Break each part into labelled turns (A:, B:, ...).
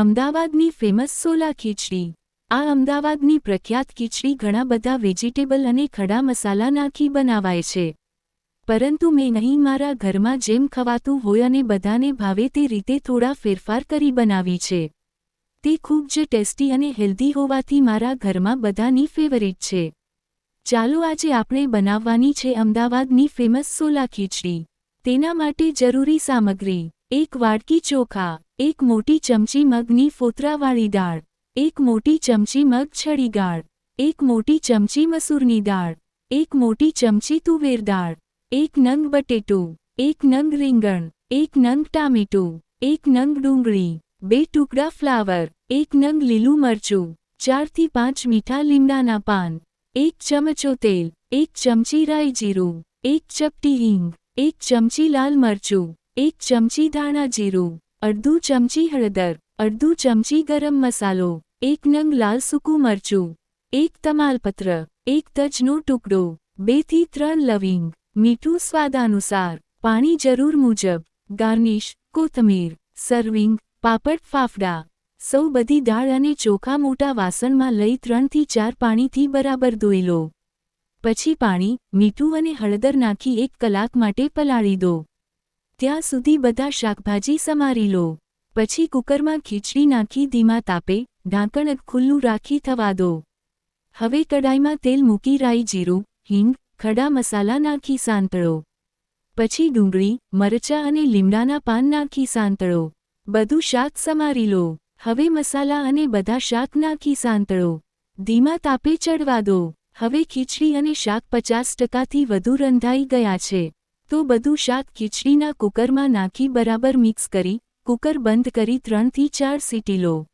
A: અમદાવાદની ફેમસ સોલા ખીચડી. આ અમદાવાદની પ્રખ્યાત ખીચડી ઘણા બધા વેજીટેબલ અને ખડા મસાલા નાખી બનાવાય છે. પરંતુ મેં નહીં મારા ઘરમાં જેમ ખવાતું હોય અને બધાને ભાવે તે રીતે થોડા ફેરફાર કરી બનાવી છે. તે ખૂબ જ ટેસ્ટી અને હેલ્ધી હોવાથી મારા ઘરમાં બધાની ફેવરિટ છે. ચાલો આજે આપણે બનાવવાની છે અમદાવાદની ફેમસ સોલા ખીચડી. તેના માટે જરૂરી સામગ્રી, એક વાડકી ચોખા એક મોટી ચમચી મગની ફોતરાવાળી દાળ, એક મોટી ચમચી મગ છડી દાળ, એક મોટી ચમચી મસૂરની દાળ, એક મોટી ચમચી તુવેર દાળ, એક નંગ બટેટું, એક નંગ રીંગણ, એક નંગ ટામેટું, એક નંગ ડુંગળી, બે ટુકડા ફ્લાવર, એક નંગ લીલું મરચું, ચારથી પાંચ મીઠા લીમડાના પાન, એક ચમચો તેલ, એક ચમચી રાઈ જીરું, એક ચપટી હિંગ, એક ચમચી લાલ મરચું, એક ચમચી ધાણા જીરું અડધું ચમચી હળદર, અડધું ચમચી ગરમ મસાલો, એક નંગ લાલ સૂકું મરચું, એક તમાલપત્ર, એક તજનો ટુકડો બેથી ત્રણ લવિંગ, મીઠું સ્વાદાનુસાર, પાણી જરૂર મુજબ, ગાર્નિશ, કોથમીર, સર્વિંગ, પાપડ, ફાફડા, સૌ બધી દાળ અને ચોખા મોટા વાસણમાં લઈ ત્રણથી ચાર પાણીથી બરાબર ધોઈ લો. પછી પાણી, મીઠું અને હળદર નાખી એક કલાક માટે પલાળી દો. ત્યાં સુધી બધા શાકભાજી સમારી લો. પછી કુકરમાં ખીચડી નાખી ધીમા તાપે, ઢાંકણ ખુલ્લું રાખી થવા દો. હવે કડાઈમાં તેલ મૂકી રાઈ જીરું, હિંગ, ખડા મસાલા નાખી સાંતળો. પછી ડુંગળી, મરચાં અને લીમડાના પાન નાખી સાંતળો. બધું શાક સમારી લો. હવે મસાલા અને બધા શાક નાખી સાંતળો. ધીમા તાપે ચડવા દો. હવે ખીચડી અને શાક પચાસ ટકાથી વધુ રંધાઈ ગયા છે. તો બધું શાક ખીચડીના કુકરમાં નાખી બરાબર મિક્સ કરી, કુકર બંધ કરી ત્રણથી ચાર સીટી લો.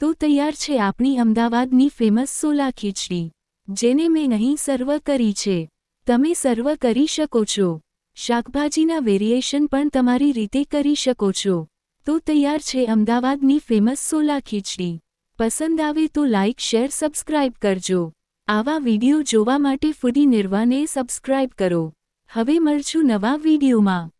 A: તો તૈયાર છે આપણી અમદાવાદની ફેમસ સોલા ખીચડી. જેને મેં અહીં સર્વ કરી છે. તમે સર્વ કરી શકો છો. શાકભાજીના વેરિએશન પણ તમારી રીતે કરી શકો છો. તો તૈયાર છે અમદાવાદની ફેમસ સોલા ખીચડી. પસંદ આવે તો લાઇક શેર, સબસ્ક્રાઇબ કરજો. આવા વીડિયો જોવા માટે ફૂડી નિર્વાને સબસ્ક્રાઇબ કરો. હવે મળશું નવા વિડીયોમાં.